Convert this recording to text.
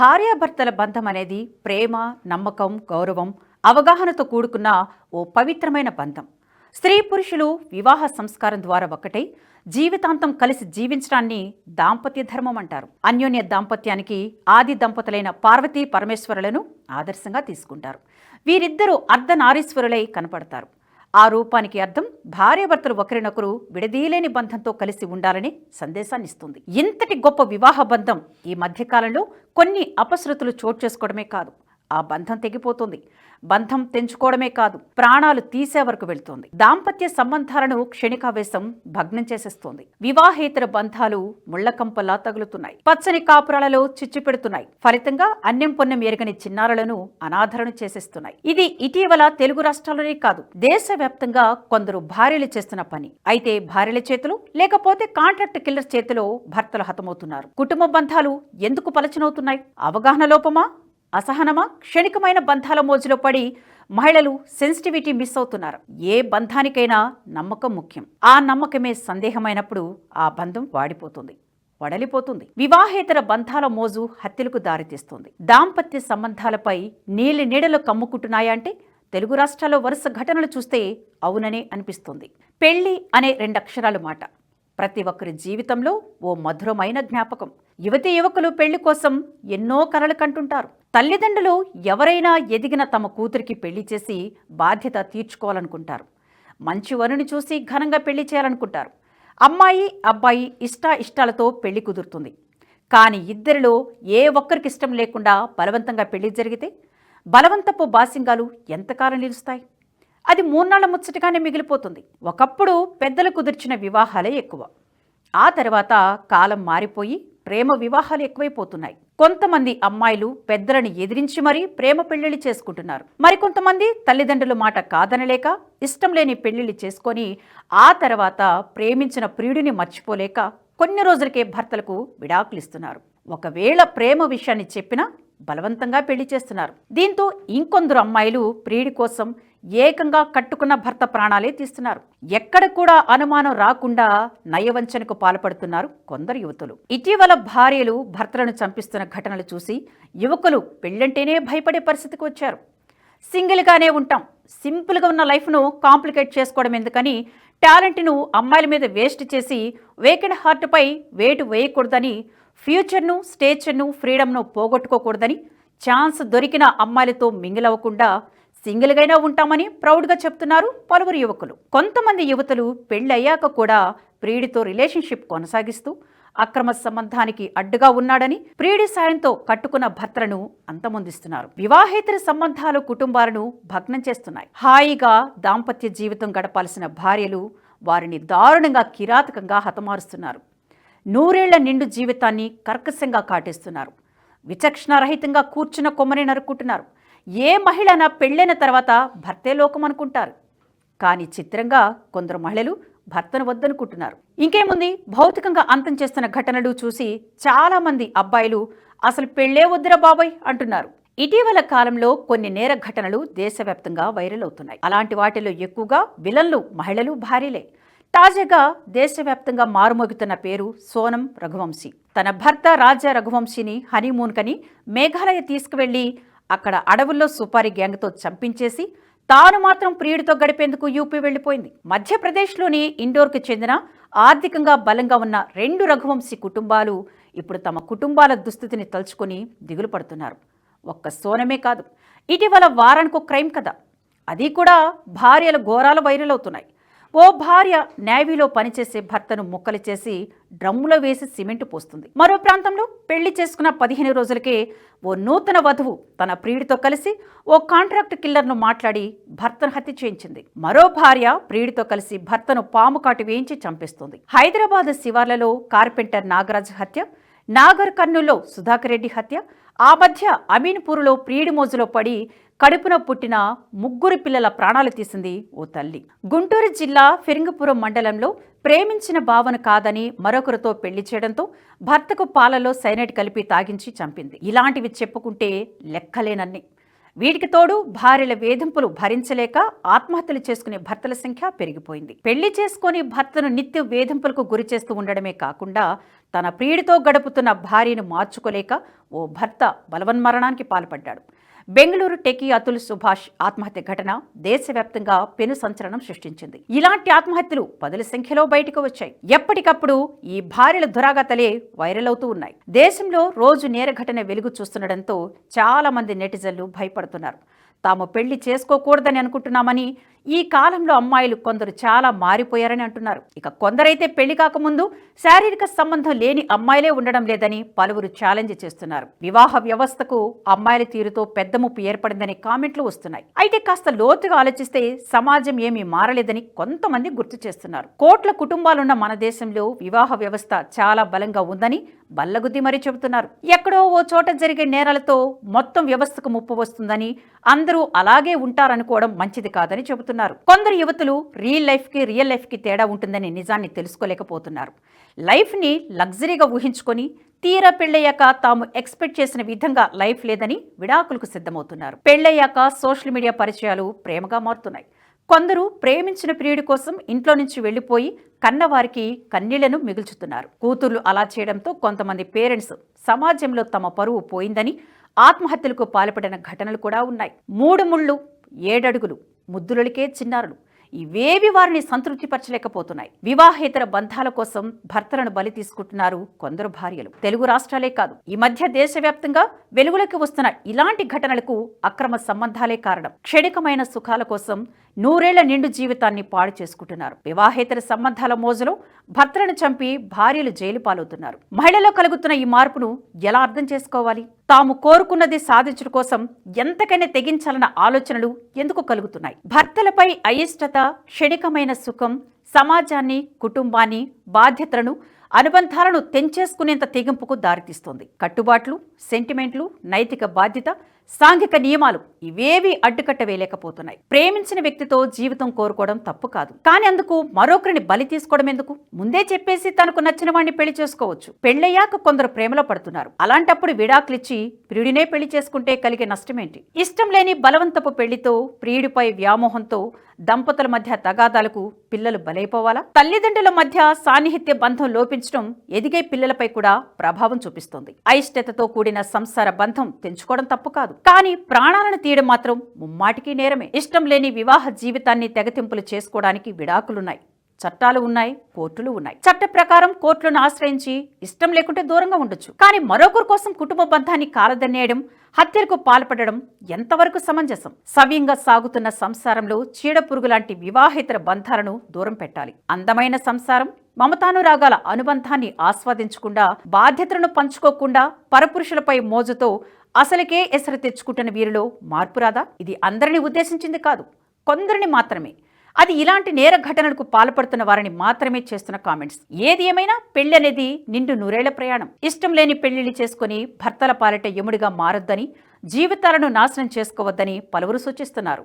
భార్యాభర్తల బంధం అనేది ప్రేమ నమ్మకం గౌరవం అవగాహనతో కూడుకున్న ఓ పవిత్రమైన బంధం. స్త్రీ పురుషులు వివాహ సంస్కారం ద్వారా ఒకటై జీవితాంతం కలిసి జీవించడాన్ని దాంపత్య ధర్మం అంటారు. అన్యోన్య దాంపత్యానికి ఆది దంపతులైన పార్వతీ పరమేశ్వరులను ఆదర్శంగా తీసుకుంటారు. వీరిద్దరూ అర్ధనారీశ్వరులై కనపడతారు. ఆ రూపానికి అర్థం భార్యాభర్తలు ఒకరినొకరు విడదీయలేని బంధంతో కలిసి ఉండాలని సందేశాన్నిస్తుంది. ఇంతటి గొప్ప వివాహ బంధం ఈ మధ్యకాలంలో కొన్ని అపశృతులు చోటు చేసుకోవడమే కాదు. ఆ బంధం తెగిపోతుంది. బంధం తెంచుకోవడమే కాదు ప్రాణాలు తీసే వరకు వెళ్తోంది. దాంపత్య సంబంధాలను క్షణికావేశం భగ్నం చేసేస్తోంది. వివాహేతర బంధాలు ముళ్ళకంపలా తగులుతున్నాయి. పచ్చని కాపురాలలో చిచ్చు పెడుతున్నాయి. ఫలితంగా అన్యం పొన్నం ఎరగని చిన్నారులను అనాదరణ చేసేస్తున్నాయి. ఇది ఇటీవల తెలుగు రాష్ట్రాల్లోనే కాదు దేశవ్యాప్తంగా కొందరు భార్యలు చేస్తున్న పని. అయితే భార్యల చేతులు లేకపోతే కాంట్రాక్ట్ కిల్లర్ చేతిలో భర్తలు హతమవుతున్నారు. కుటుంబ బంధాలు ఎందుకు పలచనవుతున్నాయి? అవగాహన లోపమా? అసహనమా? క్షణికమైన బంధాల మోజులో పడి మహిళలు సెన్సిటివిటీ మిస్ అవుతున్నారు. ఏ బంధానికైనా నమ్మకం ముఖ్యం. ఆ నమ్మకమే సందేహమైనప్పుడు ఆ బంధం వాడిపోతుంది. వడలిపోతుంది. వివాహేతర బంధాల మోజు హత్యలకు దారితీస్తుంది. దాంపత్య సంబంధాలపై నీలి నీడలు కమ్ముకుంటున్నాయంటే తెలుగు రాష్ట్రాల్లో వరుస ఘటనలు చూస్తే అవుననే అనిపిస్తుంది. పెళ్ళి అనే రెండక్షరాలు మాట. ప్రతి ఒక్కరి జీవితంలో ఓ మధురమైన జ్ఞాపకం. యువతి యువకులు పెళ్ళి కోసం ఎన్నో కలలు కంటుంటారు. తల్లిదండ్రులు ఎవరైనా ఎదిగిన తమ కూతురికి పెళ్ళి చేసి బాధ్యత తీర్చుకోవాలనుకుంటారు. మంచి వరుని చూసి ఘనంగా పెళ్ళి చేయాలనుకుంటారు. అమ్మాయి అబ్బాయి ఇష్ట ఇష్టాలతో పెళ్ళి కుదురుతుంది. కానీ ఇద్దరిలో ఏ ఒక్కరికి ఇష్టం లేకుండా బలవంతంగా పెళ్ళి జరిగితే బలవంతపు బాసింగాలు ఎంతకాలం నిలుస్తాయి? అది మూన్నాళ్ళ ముచ్చటగానే మిగిలిపోతుంది. ఒకప్పుడు పెద్దలు కుదిర్చిన వివాహాలే ఎక్కువ. ఆ తర్వాత కాలం మారిపోయి ప్రేమ వివాహాలు ఎక్కువైపోతున్నాయి. కొంతమంది అమ్మాయిలు పెద్దలను ఎదిరించి మరీ ప్రేమ పెళ్ళిళ్ళు చేసుకుంటున్నారు. మరికొంతమంది తల్లిదండ్రుల మాట కాదనలేక ఇష్టం లేని పెళ్ళిళ్ళు చేసుకొని ఆ తర్వాత ప్రేమించిన ప్రియుడిని మర్చిపోలేక కొన్ని రోజులకే భర్తలకు విడాకులిస్తున్నారు. ఒకవేళ ప్రేమ విషయాన్ని చెప్పినా బలవంతంగా పెళ్ళి చేస్తున్నారు. దీంతో ఇంకొందరు అమ్మాయిలు ప్రియుడి కోసం ఏకంగా కట్టుకున్న భర్త ప్రాణాలే తీస్తున్నారు. ఎక్కడ కూడా అనుమానం రాకుండా నయవంచనకు పాల్పడుతున్నారు కొందరు యువతులు. ఇటీవల భార్యలు భర్తలను చంపిస్తున్న ఘటనలు చూసి యువకులు పెళ్ళంటేనే భయపడే పరిస్థితికి వచ్చారు. సింగిల్గానే ఉంటాం. సింపుల్గా ఉన్న లైఫ్ను కాంప్లికేట్ చేసుకోవడం ఎందుకని టాలెంట్ను అమ్మాయిల మీద వేస్ట్ చేసి వేకెండ్ హార్ట్పై వేటు వేయకూడదని ఫ్యూచర్ను స్టేచర్ను ఫ్రీడమ్ను పోగొట్టుకోకూడదని ఛాన్స్ దొరికిన అమ్మాయిలతో మింగిలవ్వకుండా సింగిల్గైనా ఉంటామని ప్రౌడ్గా చెప్తున్నారు పలువురు యువకులు. కొంతమంది యువతులు పెళ్ళయ్యాక కూడా ప్రియుడితో రిలేషన్షిప్ కొనసాగిస్తూ అక్రమ సంబంధానికి అడ్డుగా ఉన్నాడని ప్రియుడి సాయంతో కట్టుకున్న భర్తలను అంతమొందిస్తున్నారు. వివాహేతర సంబంధాలు కుటుంబాలను భగ్నం చేస్తున్నాయి. హాయిగా దాంపత్య జీవితం గడపాల్సిన భార్యలు వారిని దారుణంగా కిరాతకంగా హతమారుస్తున్నారు. నూరేళ్ళ నిండు జీవితాన్ని కర్కశంగా కాటేస్తున్నారు. విచక్షణారహితంగా కూర్చున్న కొమ్మని నరుక్కుంటున్నారు. ఏ మహిళన పెళ్ళైన తర్వాత భర్తే లోకం అనుకుంటారు. కానీ చిత్రంగా కొందరు మహిళలు భర్తను వద్దనుకుంటున్నారు. ఇంకేముంది? భౌతికంగా అంతం చేస్తున్న ఘటనలు చూసి చాలామంది అబ్బాయిలు అసలు పెళ్ళే వద్దురా బాబాయ్ అంటున్నారు. ఇటీవల కాలంలో కొన్ని నేర ఘటనలు దేశవ్యాప్తంగా వైరల్ అవుతున్నాయి. అలాంటి వాటిలో ఎక్కువగా విలన్లు మహిళలు భారీలే తాజాగా దేశవ్యాప్తంగా మారుమోగుతున్న పేరు సోనం రఘువంశీ. తన భర్త రాజా రఘువంశీని హనీమూన్ కని మేఘాలయ తీసుకువెళ్ళి అక్కడ అడవుల్లో సుపారీ గ్యాంగ్తో చంపించేసి తాను మాత్రం ప్రియుడితో గడిపేందుకు యూపీ వెళ్ళిపోయింది మధ్యప్రదేశ్లోని ఇండోర్కు చెందిన ఆర్థికంగా బలంగా ఉన్న రెండు రఘువంశీ కుటుంబాలు ఇప్పుడు తమ కుటుంబాల దుస్థితిని తలుచుకొని దిగులు పడుతున్నారు. ఒక్క సోనమే కాదు ఇటీవల వారానికి క్రైమ్ కథ. అది కూడా భార్యల ఘోరాలు వైరల్ అవుతున్నాయి. ఓ భార్య నేవీలో పనిచేసే భర్తను ముక్కలు చేసి డ్రమ్ములో వేసి సిమెంట్ పోస్తుంది. మరో ప్రాంతంలో పెళ్ళి చేసుకున్న పదిహేను రోజులకే ఓ నూతన వధువు తన ప్రియుడితో కలిసి ఓ కాంట్రాక్ట్ కిల్లర్ను మాట్లాడి భర్తను హత్య చేయించింది. మరో భార్య ప్రియుడితో కలిసి భర్తను పాము కాటు వేయించి చంపేస్తుంది. హైదరాబాద్ శివార్లలో కార్పెంటర్ నాగరాజ్ హత్య నాగర్ కర్నూల్లో సుధాకర్ రెడ్డి హత్య ఆ మధ్య అమీన్పూర్లో ప్రియుడి మోజులో పడి కడుపున పుట్టిన ముగ్గురు పిల్లల ప్రాణాలు తీసింది ఓ తల్లి. గుంటూరు జిల్లా ఫిరింగపురం మండలంలో ప్రేమించిన భావన కాదని మరొకరితో పెళ్ళి చేయడంతో భర్తకు పాలలో సైనైట్ కలిపి తాగించి చంపింది. ఇలాంటివి చెప్పుకుంటే లెక్కలేనన్ని. వీటికి తోడు భార్యల వేధింపులు భరించలేక ఆత్మహత్యలు చేసుకునే భర్తల సంఖ్య పెరిగిపోయింది. పెళ్ళి చేసుకుని భర్తను నిత్యం వేధింపులకు గురి చేస్తూ ఉండడమే కాకుండా తన ప్రియుడితో గడుపుతున్న భార్యను మార్చుకోలేక ఓ భర్త బలవన్మరణానికి పాల్పడ్డాడు. బెంగళూరు టెకీ అతుల్ సుభాష్ ఆత్మహత్య ఘటన దేశవ్యాప్తంగా పెను సంచలనం సృష్టించింది. ఇలాంటి ఆత్మహత్యలు పదుల సంఖ్యలో బయటకు వచ్చాయి. ఎప్పటికప్పుడు ఈ భార్యల దురాగతలే వైరల్ అవుతూ ఉన్నాయి. దేశంలో రోజు నేర ఘటన వెలుగు చూస్తుండటంతో చాలా మంది నెటిజన్లు భయపడుతున్నారు. తాము పెళ్ళి చేసుకోకూడదని అనుకుంటున్నామని ఈ కాలంలో అమ్మాయిలు కొందరు చాలా మారిపోయారని అంటున్నారు. ఇక కొందరైతే పెళ్ళి కాకముందు శారీరక సంబంధం లేని అమ్మాయిలే ఉండడం లేదని పలువురు ఛాలెంజ్ చేస్తున్నారు. వివాహ వ్యవస్థకు అమ్మాయిల తీరుతో పెద్ద ముప్పు ఏర్పడిందని కామెంట్లు వస్తున్నాయి. అయితే కాస్త లోతుగా ఆలోచిస్తే సమాజం ఏమీ మారలేదని కొంతమంది గుర్తు చేస్తున్నారు. కోట్ల కుటుంబాలున్న మన దేశంలో వివాహ వ్యవస్థ చాలా బలంగా ఉందని బల్లగుద్ది మరీ చెబుతున్నారు. ఎక్కడో ఓ చోట జరిగే నేరాలతో మొత్తం వ్యవస్థకు ముప్పు వస్తుందని అందరూ అలాగే ఉంటారనుకోవడం మంచిది కాదని చెబుతున్నారు. కొందరు యువతులు రియల్ లైఫ్కి రియల్ లైఫ్కి తేడా ఉంటుందని నిజాన్ని తెలుసుకోలేకపోతున్నారు. లైఫ్ని లగ్జరీగా ఊహించుకొని తీరా పెళ్ళయ్యాక తాము ఎక్స్పెక్ట్ చేసిన విధంగా లైఫ్ లేదని విడాకులకు సిద్ధమవుతున్నారు. పెళ్ళయ్యాక సోషల్ మీడియా పరిచయాలు ప్రేమగా మారుతున్నాయి. కొందరు ప్రేమించిన ప్రియుడి కోసం ఇంట్లో నుంచి వెళ్ళిపోయి కన్నవారికి కన్నీళ్ళను మిగుల్చుతున్నారు. కూతుర్లు అలా చేయడంతో కొంతమంది పేరెంట్స్ సమాజంలో తమ పరువు పోయిందని ఆత్మహత్యలకు పాల్పడిన ఘటనలు కూడా ఉన్నాయి. మూడు ముళ్ళు ఏడడుగులు ముద్దులకే చిన్నారులు. ఇవేవి వారిని సంతృప్తిపరచలేకపోతున్నాయి. వివాహేతర బంధాల కోసం భర్తలను బలి తీసుకుంటున్నారు కొందరు భార్యలు. తెలుగు రాష్ట్రాలే కాదు ఈ మధ్య దేశవ్యాప్తంగా వెలుగులోకి వస్తున్న ఇలాంటి ఘటనలకు అక్రమ సంబంధాలే కారణం. క్షణికమైన సుఖాల కోసం నూరేళ్ళ నిండు జీవితాన్ని పాడు చేసుకుంటున్నారు. వివాహేతర సంబంధాల మోజులో భర్తలను చంపి భార్యలు జైలు పాలవుతున్నారు. మహిళలో కలుగుతున్న ఈ మార్పును ఎలా అర్థం చేసుకోవాలి? తాము కోరుకున్నది సాధించడం కోసం ఎంతకైనా తెగించాలన్న ఆలోచనలు ఎందుకు కలుగుతున్నాయి? భర్తలపై అయిష్టత క్షణికమైన సుఖం సమాజాన్ని కుటుంబాన్ని బాధ్యతలను అనుబంధాలను తెంచేసుకునేంత తెగింపుకు దారితీస్తోంది. కట్టుబాట్లు సెంటిమెంట్లు నైతిక బాధ్యత సాంఘిక నియమాలు ఇవేవి అడ్డుకట్ట వేయలేకపోతున్నాయి ప్రేమించిన వ్యక్తితో జీవితం కోరుకోవడం తప్పు కాదు. కానీ అందుకు మరొకరిని బలి తీసుకోవడం ఎందుకు? ముందే చెప్పేసి తనకు నచ్చిన వాడిని పెళ్ళి చేసుకోవచ్చు. పెళ్ళయ్యాక కొందరు ప్రేమలో పడుతున్నారు. అలాంటప్పుడు విడాకులిచ్చి ప్రియుడినే పెళ్ళి చేసుకుంటే కలిగే నష్టమేంటి? ఇష్టం లేని బలవంతపు పెళ్ళితో ప్రియుడిపై వ్యామోహంతో దంపతుల మధ్య తగాదాలకు పిల్లలు బలైపోవాలా? తల్లిదండ్రుల మధ్య సాన్నిహిత్య బంధం లోపించడం ఎదిగే పిల్లలపై కూడా ప్రభావం చూపిస్తోంది. అయిష్టతతో కూడిన సంసార బంధం తెంచుకోవడం తప్పు కాదు. కానీ ప్రాణాలను తీయడం మాత్రం ముమ్మాటికి నేరమే. ఇష్టం లేని వివాహ జీవితాన్ని తెగతింపులు చేసుకోవడానికి విడాకులున్నాయి. చట్టాలు ఉన్నాయి కోర్టులు ఉన్నాయి. చట్ట ప్రకారం కోర్టులను ఆశ్రయించి ఇష్టం లేకుంటే దూరంగా ఉండొచ్చు. కానీ మరొకరి కోసం కుటుంబ బంధాన్ని కాలదన్నేయడం హత్యలకు పాల్పడడం ఎంతవరకు సమంజసం? సవ్యంగా సాగుతున్న సంసారంలో చీడపురుగు లాంటి వివాహేతర బంధాలను దూరం పెట్టాలి. అందమైన సంసారం మమతానురాగాల అనుబంధాన్ని ఆస్వాదించకుండా బాధ్యతలను పంచుకోకుండా పరపురుషులపై మోజుతో అసలుకే ఎసరు తెచ్చుకుంటున్న వీరిలో మార్పు రాదా? ఇది అందరిని ఉద్దేశించింది కాదు. కొందరిని మాత్రమే. అది ఇలాంటి నేర ఘటనలకు పాల్పడుతున్న వారిని మాత్రమే చేస్తున్న కామెంట్స్. ఏది ఏమైనా పెళ్ళి అనేది నిండు నూరేళ్ళ ప్రయాణం. ఇష్టం లేని పెళ్ళిళ్ళు చేసుకుని భర్తల పాలిట యముడిగా మారొద్దని జీవితాలను నాశనం చేసుకోవద్దని పలువురు సూచిస్తున్నారు.